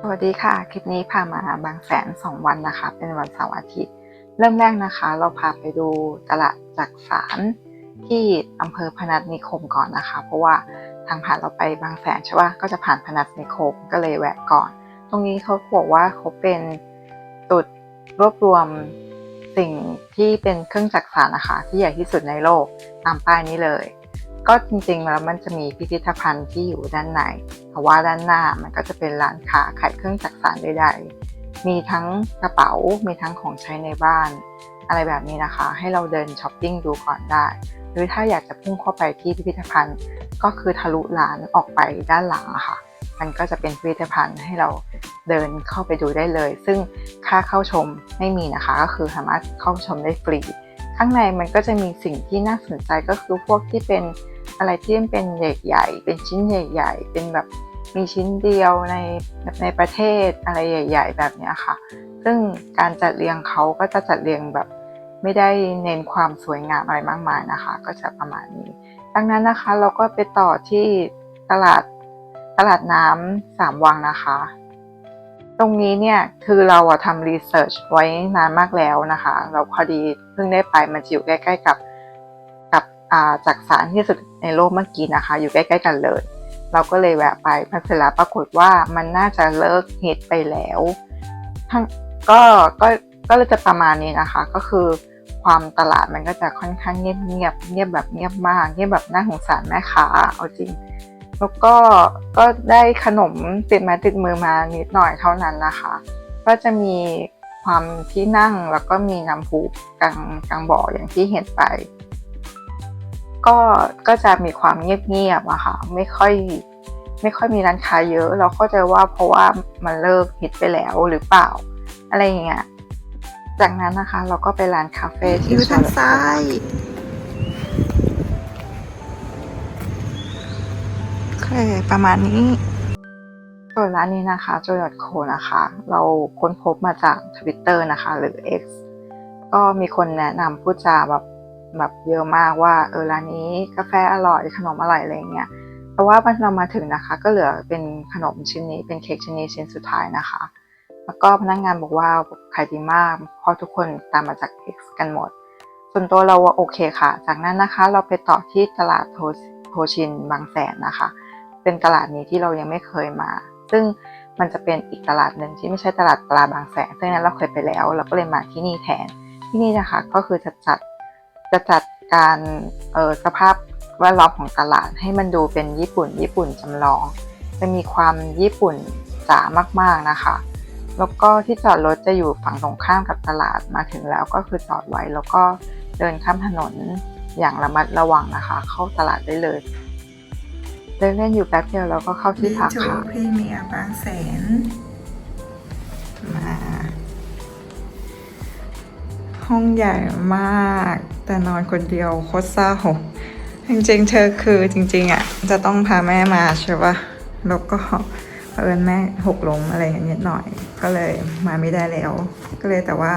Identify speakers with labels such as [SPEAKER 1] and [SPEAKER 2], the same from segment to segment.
[SPEAKER 1] สวัสดีค่ะ คลิปนี้พามาบางแสน 2 วันนะคะ เป็นวันเสาร์อาทิตย์ เริ่มแรกนะคะ เราพาไปดูตลาดจักสารที่อำเภอพนัสนิคมก่อนนะคะ เพราะว่าทางผ่านเราไปบางแสนใช่ปะก็จะผ่านพนัสนิคมก็เลยแวะก่อน ตรงนี้เขาบอกว่าเขาเป็นจุดรวบรวมสิ่งที่เป็นเครื่องจักสารนะคะ ที่ใหญ่ที่สุดในโลกตามป้ายนี้เลย ก็จริงๆแล้วมันจะมีพิพิธภัณฑ์ที่อยู่ด้านในแต่ว่าด้านหน้ามันก็จะเป็นร้านค้าขายเครื่องจักสานใดๆ มีทั้งกระเป๋า มีทั้งของใช้ในบ้าน อะไรแบบนี้นะคะ ให้เราเดินช้อปปิ้งดูก่อนได้ หรือถ้าอยากจะพุ่งเข้าไปที่พิพิธภัณฑ์ ก็คือทะลุร้านออกไปด้านหลังะค่ะ มันก็จะเป็นพิพิธภัณฑ์ให้เราเดินเข้าไปดูได้เลย ซึ่งค่าเข้าชมไม่มีนะคะ ก็คือสามารถเข้าชมได้ฟรีข้างในมันก็จะมีสิ่งที่น่าสนใจก็คือพวกที่เป็น อะไรที่มันเป็นใหญ่ ๆ เป็นชิ้นใหญ่ ๆ เป็นแบบมีชิ้นเดียวในในประเทศอะไรใหญ่ ๆ แบบนี้ค่ะ ซึ่งการจัดเรียงเขาก็จะจัดเรียงแบบไม่ได้เน้นความสวยงามอะไรมากมายนะคะ ก็จะประมาณนี้ ดังนั้นนะคะเราก็ไปต่อที่ตลาดตลาดน้ำสามวังนะคะ ตรงนี้เนี่ยคือเราอะทำรีเสิร์ชไว้นานมากแล้วนะคะ เราพอดีเพิ่งได้ไปมันอยู่ใกล้ ๆ กับ จากสารที่สุดในโลกเมื่อกี้นะคะ อยู่ใกล้ๆกันเลย เราก็เลยแวะไปพัสร็จแล้วปรากฏว่ามันน่าจะเลิกฮิตไปแล้วทั้งก็ก็ก็เลยจะประมาณนี้นะคะ ก็คือความตลาดมันก็จะค่อนข้างเงียบเงียบเงียบแบบเงียบมากเงียบแบบน่าสงสารแม่ค้าเอาจริง แล้วก็ก็ได้ขนมติดม้ติดมือมานิดหน่อยเท่านั้นนะคะ ก็จะมีความที่นั่งแล้วก็มีน้ำพุกลางกลางบ่ออย่างที่เห็นไป ก็ก็จะมีความเงียบๆอะค่ะ ไม่ค่อยไม่ค่อยมีร้านค้าเยอะ เราเข้าใจว่าเพราะว่ามันเลิกฮิตไปแล้วหรือเปล่า อะไรอย่างเงี้ยจากนั้นนะคะ เราก็ไปร้านคาเฟ่ที่
[SPEAKER 2] อยู่ทางซ้าย
[SPEAKER 1] โอเคประมาณนี้ส่วนร้านนี้นะคะ j o y c o นะคะ เราค้นพบมาจาก Twitter นะคะ หรือ X ก็มีคนแนะนำพูดจาแบบ แบบเยอะมากว่าเออร้านนี้กาแฟอร่อยขนมอร่อยอะไรเงี้ยแต่ว่ามันเรามาถึงนะคะ ก็เหลือเป็นขนมชิ้นนี้เป็นเค้กชิ้นนี้ชิ้นสุดท้ายนะคะ แล้วก็พนักงงานบอกว่าขายดีมากเพราะทุกคนตามมาจาก X กันหมด ส่วนตัวเราว่าโอเคค่ะ จากนั้นนะคะเราไปต่อที่ตลาดโทโทชินบางแสนนะคะ เป็นตลาดนี้ที่เรายังไม่เคยมา ซึ่งมันจะเป็นอีกตลาดหนึ่งที่ไม่ใช่ตลาดปลาบางแสนซึ่งนั้นเราเคยไปแล้ว เราก็เลยมาที่นี่แทน ที่นี่นะคะก็คือจะจัด จะจัดการเออสภาพแวดล้อมของตลาดให้มันดูเป็นญี่ปุ่น ญี่ปุ่นจำลอง จะมีความญี่ปุ่นจ๋ามากๆนะคะ แล้วก็ที่จอดรถจะอยู่ฝั่งตรงข้ามกับตลาดมาถึงแล้วก็คือจอดไว้แล้วก็เดินข้ามถนนอย่างระมัดระวังนะคะ เข้าตลาดได้เลยเดินเล่นอยู่แป๊บเดียวเราก็เข้าที่พักค่ะ
[SPEAKER 2] พรีเมียบางแสน
[SPEAKER 1] มา
[SPEAKER 2] ห้องใหญ่มาก แต่นอนคนเดียวโคตรเศร้าจริงๆ เธอคือจริงๆอะจะต้องพาแม่มาใช่ปะแล้วก็เผอิญแม่หกล้มอะไรอย่างเงี้ยนิดหน่อย ก็เลยมาไม่ได้แล้ว ก็เลยแต่ว่า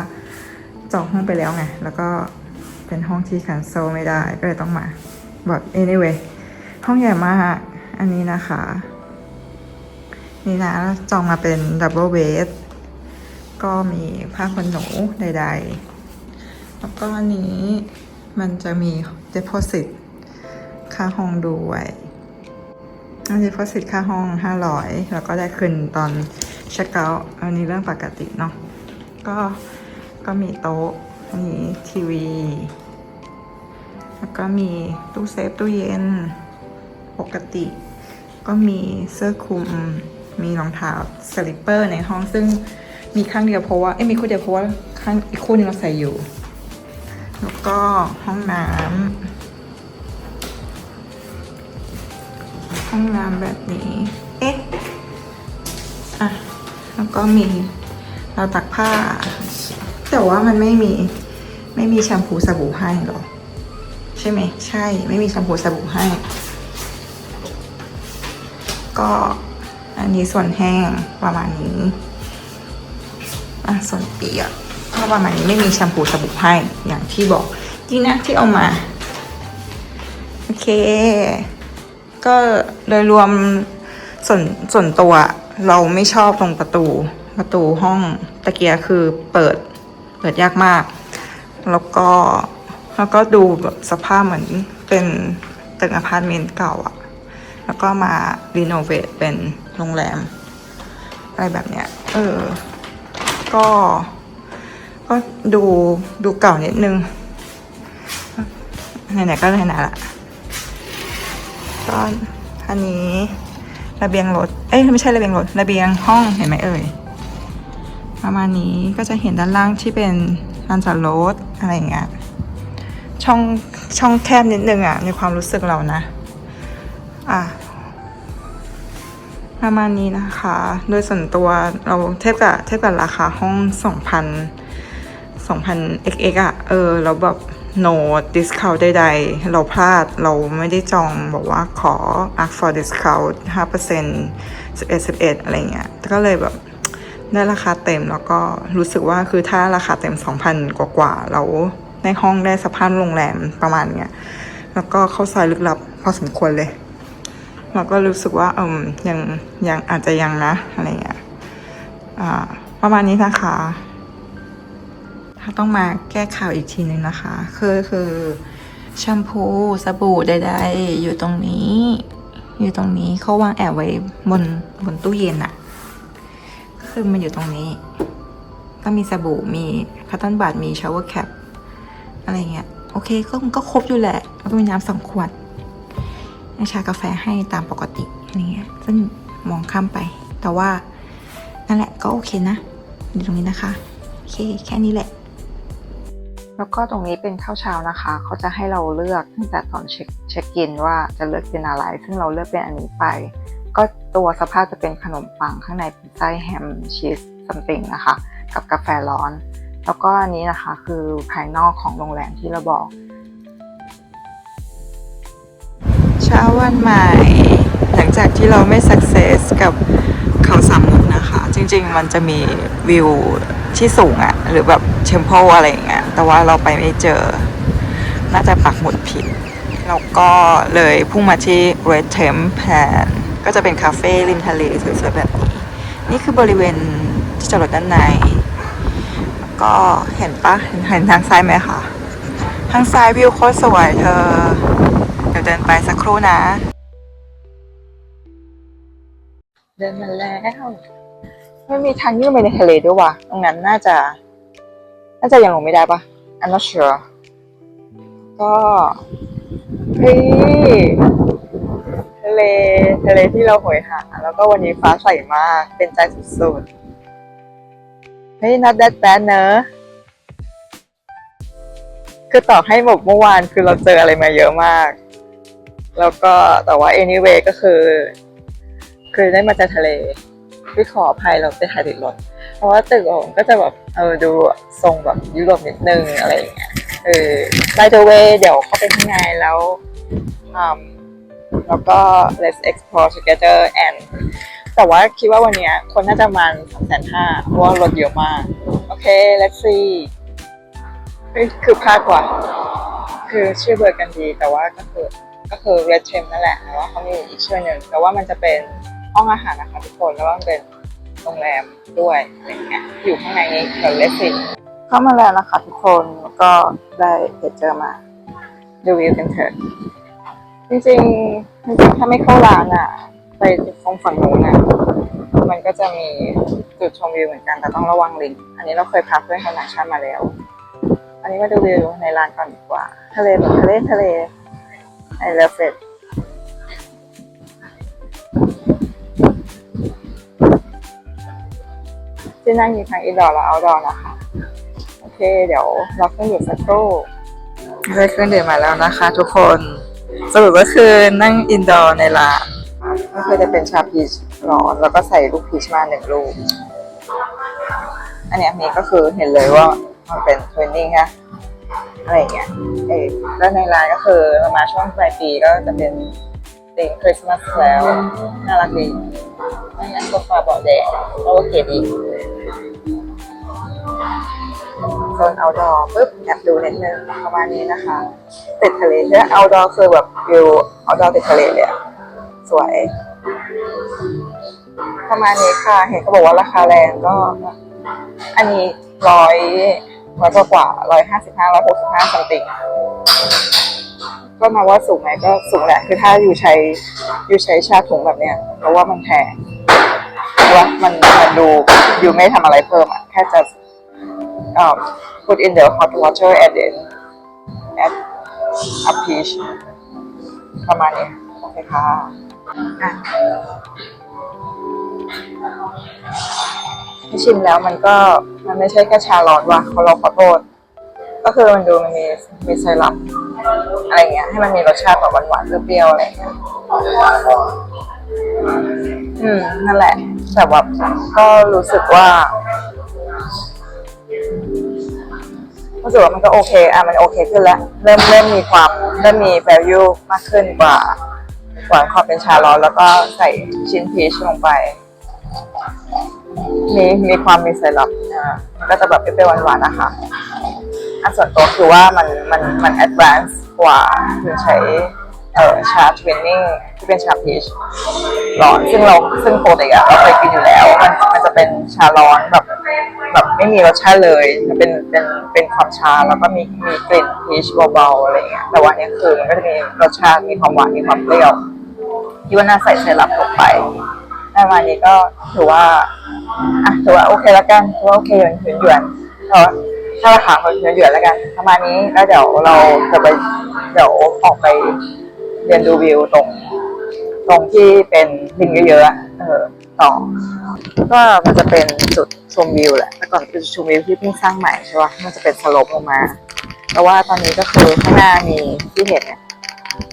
[SPEAKER 2] จองห้องไปแล้วไง แล้วก็เป็นห้องที่ cancel ไม่ได้ ก็เลยต้องมาบอก anyway ห้องใหญ่มาก อันนี้นะคะ นี่นะจองมาเป็นดับเบิลเบดก็มีผ้าขนหนูใด ๆ แล้วก็อันนี้มันจะมี deposit ค่าห้องด้วยอัน deposit ค่าห้อง 500 แล้วก็ได้คืนตอนเช็คเอาท์อันนี้เรื่องปกติเนาะก็ก็มีโต๊ะมีทีวี แล้วก็มีตู้เซฟตู้เย็นปกติ ก็มีเสื้อคลุมมีรองเท้าสลิปเปอร์ในห้องซึ่งมีข้างเดียวเพราะว่าเอ้ยมีคู่เดียวเพราะว่าข้างอีกคู่นึงเราใส่อยู่ แล้วก็ห้องน้ำห้องน้ำแบบนี้ เอ๊ะ อะ แล้วก็มีเราตักผ้า แต่ว่ามันไม่มี ไม่มีแชมพูสบู่ให้หรอ ใช่ไหม ใช่ ไม่มีแชมพูสบู่ให้ ก็อันนี้ส่วนแห้งประมาณนี้ อะ ส่วนเปียก ก็ประมาณนี้ไม่มีแชมพูสบู่ให้อย่างที่บอกจริงนะที่เอามา โอเค ก็โดยรวมส่วนส่วนตัวเราไม่ชอบตรงประตูประตูห้องตะเกียคือเปิดเปิดยากมาก แล้วก็แล้วก็ดูแบบสภาพเหมือนเป็นตึกอพาร์ตเมนต์เก่าอะแล้วก็มารีโนเวทเป็นโรงแรม อะไรแบบเนี้ย เออ ก็ ก็ดูดูเก่านิดนึงไหนๆก็ไหนๆละก็อันนี้ระเบียงรถ เอ้ยไม่ใช่ระเบียงรถระเบียงห้องเห็นไหมเอ่ยประมาณนี้ก็จะเห็นด้านล่างที่เป็นลานจอดรถอะไรอย่างเงี้ยช่องช่องแคบนิดนึงอะในความรู้สึกเรานะ อะประมาณนี้นะคะ โดยส่วนตัวเราเทียบกับเทียบกับราคาห้อง 2,000 2,000 xx อะเออเราแบบ no discount ใดๆ เราพลาด เราไม่ได้จองบอกว่าขอ ask for discount 5% 11 11 อะไรเงี้ย ก็เลยแบบได้ราคาเต็มแล้วก็รู้สึกว่าคือถ้าราคาเต็ม 2,000 กว่ากว่าๆเราในห้องได้สภาพโรงแรมประมาณเนี้ย แล้วก็เข้าซอยลึกลับพอสมควรเลยเราก็รู้สึกว่าเอมยังยังอาจจะยังนะอะไรเงี้ย อ่า ประมาณนี้นะคะ ต้องมาแก้ข่าวอีกทีนึงนะคะ คือคือแชมพูสบู่ใดๆอยู่ตรงนี้ อยู่ตรงนี้เขาวางแอบไว้บนบนตู้เย็นอะคือมันอยู่ตรงนี้ก็มีสบู่มีคัตตันบัตมีชาวเวอร์แคปอะไรเงี้ยโอเคก็ก็ครบอยู่แหละแล้วก็มีน้ำสองขวดชากาแฟให้ตามปกติอะไรเงี้ยซึ่งมองข้ามไป แต่ว่านั่นแหละก็โอเคนะอยู่ตรงนี้นะคะ โอเค แค่นี้แหละ
[SPEAKER 1] แล้วก็ตรงนี้เป็นข้าวเช้านะคะ เขาจะให้เราเลือกตั้งแต่ตอนเช็คเช็คอินว่าจะเลือกเป็นอะไร ซึ่งเราเลือกเป็นอันนี้ไป ก็ตัวสภาพจะเป็นขนมปังข้างในเป็นไส้แฮมชีสซัมติงนะคะ กับกาแฟร้อน แล้วก็อันนี้นะคะคือภายนอกของโรงแรมที่เราบอก
[SPEAKER 2] เช้าวันใหม่ หลังจากที่เราไม่สักเซสกับเขาสาม จริง ๆ มันจะมีวิวที่สูงอะหรือแบบเทมเพลอะไรอย่างเงี้ยแต่ว่าเราไปไม่เจอ น่าจะปักหมุดผิดแล้วก็เลยพุ่งมาที่ Red Temp Plan ก็จะเป็นคาเฟ่ริมทะเลสวยๆแบบนี้ นี่คือบริเวณที่จอดรถด้านใน ก็เห็นปะเห็นเห็นทางซ้ายไหมคะทางซ้ายวิวโคตรสวยเธอ เดี๋ยวเดินไปสักครู่นะ
[SPEAKER 1] เดินมาแล้ว ไม่มีทางยื่นไปในทะเลด้วยว่ะตรงนั้นน่าจะ น่าจะยังลงไม่ได้ปะ I'm not sure ก็เฮ้ยทะเลทะเลที่เราโหยหา แล้วก็วันนี้ฟ้าใสมาก เป็นใจสุดๆเฮ้ย not that bad เนอะคือต่อให้บอกเมื่อวานคือเราเจออะไรมาเยอะมาก แล้วก็แต่ว่า anyway ก็คือ คือได้มาเจอทะเล พี่ขออภัยเราไปถ่ายติดรถ เพราะว่าตึกผมก็จะแบบเออดูทรงแบบยุโรปนิดนึงอะไรอย่างเงี้ยเออ by the way เดี๋ยวเข้าไปข้างในแล้วอืมแล้วก็ let's explore together and แต่ว่าคิดว่าวันนี้คนน่าจะมาสามแสนห้าเพราะว่ารถเยอะมาก โอเค let's see คือพลาดกว่า คือชื่อเบอร์กันดีแต่ว่าก็คือก็คือ Red t r e m นั่นแหละแต่ว่าเขามีอีกชื่อหนึ่งแต่ว่ามันจะเป็น ห้องอาหารนะคะทุกคนแล้วก็เป็นโรงแรมด้วยอะไรเงี้ยอยู่ข้างในนี้เดี๋ยวเลสซิเข้ามาแล้วนะคะทุกคนก็ได้เพจเจอมาดูวิวกันเถอะจริงๆจริงๆถ้าไม่เข้าร้านอะ ไปตรงฝั่งนู้นอะมันก็จะมีจุดชมวิวเหมือนกันแต่ต้องระวังลิงอันนี้เราเคยพาเพื่อนคนต่างชาติมาแล้ว อันนี้มาดูวิวในร้านก่อนดีกว่า ทะเลแบบทะเลทะเล I love it ที่นั่งอยู่ทางอินดอร์และเอาดอร์นะคะ โอเค เดี๋ยวเราเครื่องดื่มสักครู่ได้เครื่องดื่มมาแล้วนะคะ ทุกคนสรุปก็คือนั่งอินดอร์ในร้านก็คือจะเป็นชาพีชร้อนแล้วก็ใส่ลูกพีชมาหนึ่งลูก อันนี้อันนี้ก็คือเห็นเลยว่ามันเป็นทวินนิ่งค่ะอะไรอย่างเงี้ยเออแล้วในร้านก็คือเรามาช่วงปลายปีก็จะเป็น ธีมคริสต์มาสแล้วน่ารักดีไม่งั้นโซฟาเบาะแดงก็โอเคดีโซนเอาดอร์ปุ๊บแอบดูนิดนึงประมาณนี้นะคะ ติดทะเลเนี่ยเอาดอร์คือแบบวิวเอาดอร์ติดทะเลเลยสวย
[SPEAKER 2] ประมาณนี้ค่ะ เห็นเขาบอกว่าราคาแรงก็ อันนี้ร้อยร้อยกว่าร้อยห้าสิบห้าร้อยหกสิบห้าสัมติง ก็มาว่าสูงไหมก็สูงแหละคือถ้าอยู่ใช้อยู่ใช้ชาถุงแบบเนี้ยเพราะว่ามันแพงเพราะว่ามันมันดูอยู่ไม่ทำอะไรเพิ่มอะแค่จะเอ่อ put in the hot water and then add a peach ประมาณนี้โอเคค่ะอะชิมแล้วมันก็มันไม่ใช่แค่ชาร้อนว่ะเขาเราขอโทษ ก็คือมันดูมันมีมีไซรัป อะไรเงี้ยให้มันมีรสชาติแบบหวานๆเปรี้ยวๆอะไรเงี้ยอืมนั่นแหละแต่แบบก็รู้สึกว่ารู้สึกว่ามันก็โอเค อะมันโอเคขึ้นแล้ว เริ่มเริ่มมีความเริ่มมี value มากขึ้นกว่ากว่าความเป็นชาร้อนแล้วก็ใส่ชิ้นพีชลงไป มีมีความมีไซรัปอ่ามันก็จะแบบเปรี้ยวๆหวานๆนะคะ อันส่วนตัวคือว่ามันมันมันแอดวานซ์กว่าคือใช้เอ่อชาทวินนิ่งที่เป็นชาพีชร้อนซึ่งเราซึ่งปกติอะเราเคยกินอยู่แล้ว มันมันจะเป็นชาร้อนแบบแบบไม่มีรสชาติเลยมันเป็นเป็นเป็นความชาแล้วก็มีมีกลิ่นพีชเบาๆอะไรเงี้ยแต่ว่าอันนี้คือมันก็จะมีรสชาติมีความหวานมีความเปรี้ยวที่ว่าน่าใส่ไซรัปลงไปประมาณนี้ก็ถือว่าอะถือว่าโอเคแล้วกันถือว่าโอเคหยวนหยวนหยวนเออถ้าราคาคนหยวนหยวนแล้วกันประมาณนี้แล้วเดี๋ยวเราจะไปเดี๋ยวออกไปเรียนดูวิวตรง ตรงที่เป็นลิงเยอะๆอะเออต่อก็มันจะเป็นจุดชมวิวแหละแต่ก่อนเป็นจุดชมวิวที่เพิ่งสร้างใหม่ใช่ปะมันจะเป็นสโลปลงมาแต่ว่าตอนนี้ก็คือข้างหน้ามีที่เห็นเนี่ย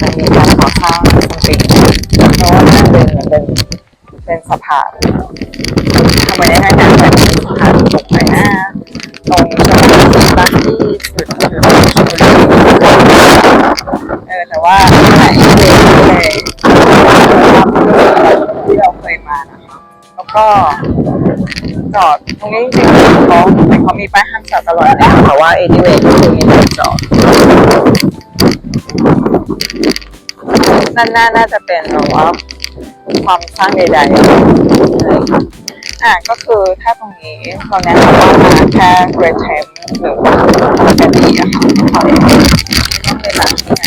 [SPEAKER 2] มันมีการก่อสร้างสปริงเพราะว่ามันเป็นเหมือนเป็นเป็นสะพานทำไมได้งานแบบนี้ผ่านตรงไปหน้า ตรงจังบ้านที่สุดคือชลบุรีเออแต่ว่าไหนเลยที่เราเคยมานะคะแล้วก็จอดตรงนี้จริงๆเขาแต่เขามีป้ายห้ามจอดตลอดนะแต่ว่า anyway ก็คือมีที่จอดนั่นน่าจะเป็นแบบว่าความสร้างใดๆอะ อะก็คือถ้าตรงนี้เราแนะนำว่ามาแค่เรทเทมหรือว่าแค่นี้อะค่ะพองไม่ต้องไปหลังข้างใน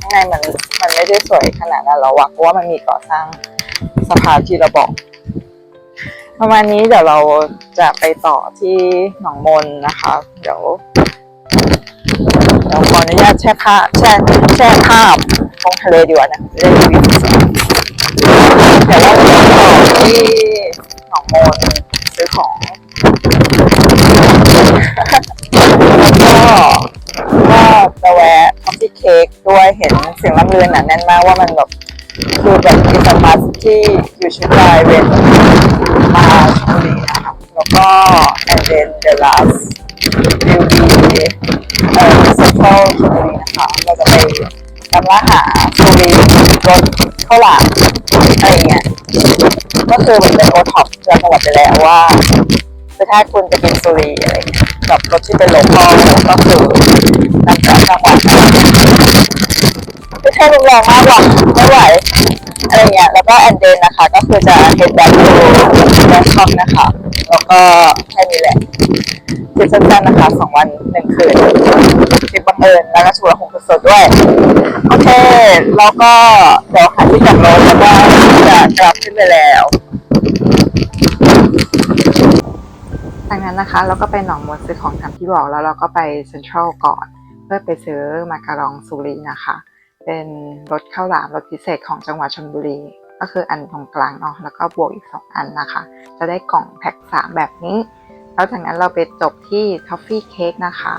[SPEAKER 2] ข้างในมันมันไม่ได้สวยขนาดนั้นแล้วอะเพราะว่ามันมีก่อสร้างสะพานที่เราบอก ประมาณนี้เดี๋ยวเราจะไปต่อที่หนองมนนะคะ เดี๋ยวเดี๋ยวขออนุญาตแช่ภาพแช่แช่ภาพตรงทะเลดีกว่านะจะได้รีวิวสวยๆเดี๋ยวเราจะต่อที่ หนองมนซื้อของก็ก็จะแวะคอฟฟี่เค้กด้วยเห็นเสียงล่ำลือหนาแน่นมากว่ามันแบบคือแบบอิสมัสที่อยู่ชียงรายเวนมาชลบุรีนะครับแล้วก็ and then the last will be เอ่อ central ชลบุรีนะคะเราจะไปตามล่าหาสุรีรถข้าวหลามอะไรเงี้ย แล้วว่าคือถ้าคุณจะกินสุรีอะไรกับรถที่เป็นโลคอลก็คือนำจากจังหวัดคือแค่รุนแรงมากหรอกไม่ไหวอะไรเงี้ยแล้วก็แอนเดนนะคะ ก็คือจะเห็นแบบดูแบงคอกนะคะแล้วก็แค่นี้แหละคือสั้นๆนะคะสองวันหนึ่งคืนทริปบังเอิญแล้วก็ชัวร์คงสดด้วย โอเค แล้วก็เดี๋ยวหาที่จอดรถแล้วก็จะกลับขึ้นไปแล้ว จากนั้นนะคะเราก็ไปหนองมนซื้อของตามที่บอกแล้วเราก็ไปเซ็นทรัลก่อน เพื่อไปซื้อมาการองสุรีนะคะ เป็นรถข้าวหลามรถพิเศษของจังหวัดชลบุรี ก็คืออันตรงกลางเนาะแล้วก็บวกอีกสองอันนะคะ จะได้กล่องแพ็คสามแบบนี้ แล้วจากนั้นเราไปจบที่ทอฟฟี่เค้กนะคะ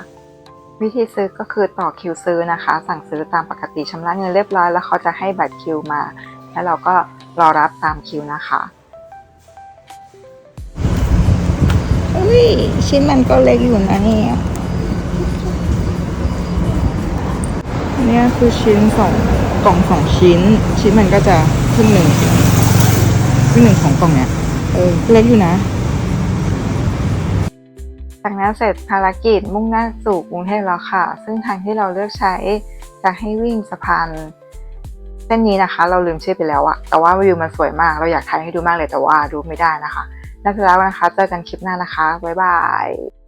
[SPEAKER 2] วิธีซื้อก็คือต่อคิวซื้อนะคะ สั่งซื้อตามปกติชำระเงินเรียบร้อยแล้วเขาจะให้บัตรคิวมา แล้วเราก็รอรับตามคิวนะคะ
[SPEAKER 3] อุ้ยชิ้นมันก็เล็กอยู่นะเนี่ยเนี่ยคือชิ้นสองกล่องสองชิ้น ชิ้นมันก็จะครึ่งหนึ่งครึ่งหนึ่งของกล่องเนี่ยเออเล็กอยู่นะ
[SPEAKER 2] จากนั้นเสร็จภารกิจมุ่งหน้าสู่กรุงเทพแล้วค่ะ ซึ่งทางที่เราเลือกใช้จะให้วิ่งสะพาน
[SPEAKER 1] เส้นนี้นะคะ เราลืมชื่อไปแล้วอะแต่ว่าวิวมันสวยมาก เราอยากถ่ายให้ดูมากเลยแต่ว่าดูไม่ได้นะคะ นักศึกษาวันนะคะเจอกันคลิปหน้านะคะ บ๊ายบาย